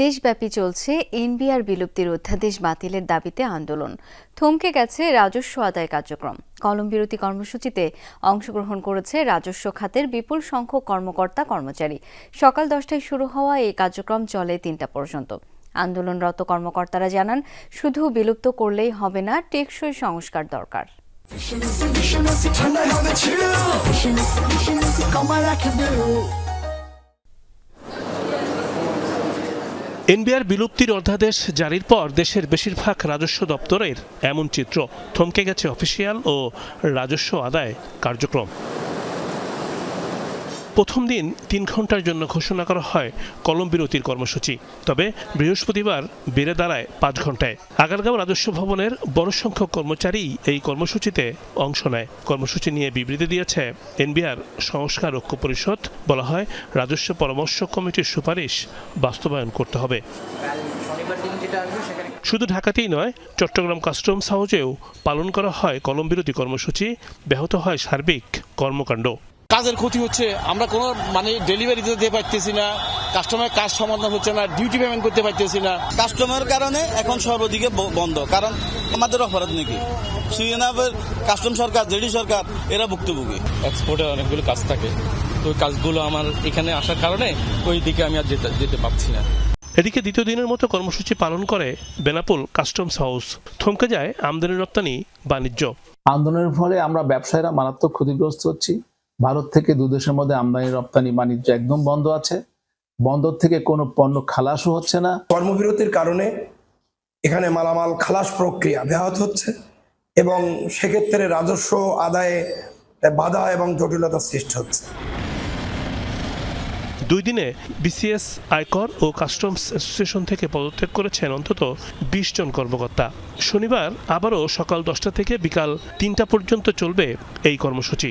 দেশব্যাপী চলছে এনবিআর বিলুপ্তির অধ্যাদেশ বাতিলের দাবিতে আন্দোলন। থমকে গেছে রাজস্ব আদায় কার্যক্রম। কলম বিরতি কর্মসূচিতে অংশগ্রহণ করেছে রাজস্ব খাতের বিপুল সংখ্যক কর্মকর্তা কর্মচারী। সকাল দশটায় শুরু হওয়া এই কার্যক্রম চলে তিনটা পর্যন্ত। আন্দোলনরত কর্মকর্তারা জানান, শুধু বিলুপ্ত করলেই হবে না, টেকসই সংস্কার দরকার। এনবিআর বিলুপ্তির অধ্যাদেশ জারির পর দেশের বেশিরভাগ রাজস্ব দপ্তরের এমন চিত্র থমকে গেছে অফিসিয়াল ও রাজস্ব আদায় কার্যক্রম। প্রথম দিন তিন ঘণ্টার জন্য ঘোষণা করা হয় কলম বিরতির কর্মসূচি। তবে বৃহস্পতিবার বেড়ে দাঁড়ায় পাঁচ ঘন্টায়। আগারগাঁও রাজস্ব ভবনের বড় সংখ্যক কর্মচারী এই কর্মসূচিতে অংশ নেয়। কর্মসূচি নিয়ে বিবৃতি দিয়েছে এনবিআর সংস্কার ঐক্য পরিষদ। বলা হয়, রাজস্ব পরামর্শ কমিটির সুপারিশ বাস্তবায়ন করতে হবে। শুধু ঢাকাতেই নয়, চট্টগ্রাম কাস্টমস হাউসেও পালন করা হয় কলম বিরতি কর্মসূচি। ব্যাহত হয় সার্বিক কর্মকাণ্ড। কাজের ক্ষতি হচ্ছে আমরা কোনো মানে ডেলিভারি দিতে পারতেছি না কাস্টমারের কাজ সমাধান হচ্ছে না ডিউটি পেমেন্ট করতে পারতেছি না। কাস্টমারের কারণে এখন সর্বদিকে বন্ধ কারণ আমাদের অপরাধ নাকি? সুইনাবের কাস্টম সরকার জেডি সরকার এরা ভুক্তভোগী। এক্সপোর্টে অনেকগুলো কাজ থাকে। তো ওই কাজগুলো আমার এখানে আসার কারণে ওই দিকে আমি আর যেতে যেতে পারছি না। এদিকে দ্বিতীয় দিনের মতো কর্মসূচি পালন করে বেনাপুল কাস্টমস হাউস। থমকে যায় আমদানি রপ্তানি বাণিজ্য। আন্দোলনের ফলে আমরা ব্যবসায়ীরা মারাত্মক ক্ষতিগ্রস্ত হচ্ছি। ভারত থেকে দু দেশের মধ্যে আমদানি রপ্তানি বাণিজ্য একদম বন্ধ আছে। বন্দর থেকে কোনো পণ্য খালাসও হচ্ছে না। কর্মবিরতির কারণে এখানে মালামাল খালাস প্রক্রিয়া ব্যাহত হচ্ছে এবং সেক্ষেত্রে রাজস্ব আদায়ে বাধা এবং জটিলতা সৃষ্টি হচ্ছে। দুই দিনে বিসিএস আয়কর ও কাস্টমস অ্যাসোসিয়েশন থেকে পদত্যাগ করেছেন অন্তত বিশ জন কর্মকর্তা। শনিবার আবারও সকাল দশটা থেকে বিকাল তিনটা পর্যন্ত চলবে এই কর্মসূচি।